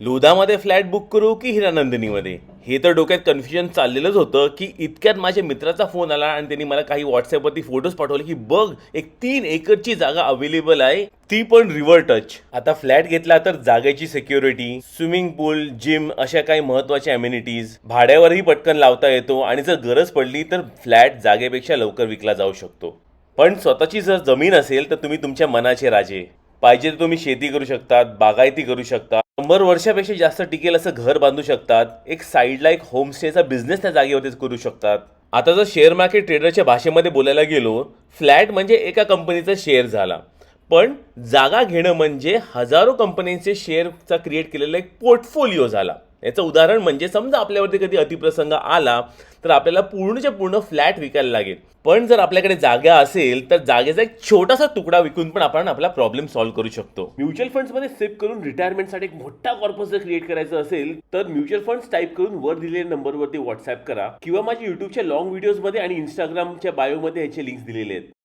लोधामध्ये flat book करू की हिरानंदिनीमध्ये? हे तर डोक्यात कन्फ्युजन चाललेलंच होतं की इतक्यात माझ्या मित्राचा फोन आला आणि त्यांनी मला काही व्हॉट्सअपवरती फोटोज पाठवले की बघ एक तीन एकरची जागा अवेलेबल आहे. ती पण रिव्हर टच आता फ्लॅट घेतला तर जागेची सिक्युरिटी स्विमिंग पूल जिम अशा काही महत्त्वाच्या अम्युनिटीज भाड्यावरही पटकन लावता येतो आणि जर गरज पडली तर फ्लॅट जागेपेक्षा लवकर विकला जाऊ शकतो. पण स्वतःची जर जमीन असेल तर तुम्ही तुमच्या मनाचे राजे. पाहिजे तर तुम्ही शेती करू शकतात बागायती करू शकता शंभर वर्षापेक्षा जास्त टिकेल असं घर बांधू शकतात. एक साईडला एक होमस्टेचा बिझनेस त्या जागेवरतीच करू शकतात. आता जर शेअर मार्केट ट्रेडरच्या भाषेमध्ये बोलायला गेलो फ्लॅट म्हणजे एका कंपनीचा शेअर झाला. पण जागा घेणं म्हणजे हजारो कंपनीचे शेअरचा क्रिएट केलेला एक पोर्टफोलिओ झाला. याचं उदाहरण म्हणजे समजा आपल्यावरती कधी अतिप्रसंग आला तर आपल्याला पूर्णच्या पूर्ण फ्लॅट विकायला लागेल. पण जर आपल्याकडे जागा असेल तर जागेचा एक छोटासा तुकडा विकून पण आपण आपला प्रॉब्लेम सॉल्व्ह करू शकतो. म्युच्युअल फंड्समध्ये सेव्ह करून रिटायरमेंटसाठी एक मोठा कॉर्पस जर क्रिएट करायचा असेल तर म्युच्युअल फंड्स टाईप करून वर दिलेल्या नंबरवरती व्हॉट्सअप करा किंवा माझ्या युट्यूबच्या लॉंग व्हिडिओजमध्ये आणि इंस्टाग्रामच्या बायोमध्ये याचे लिंक्स दिलेले आहेत.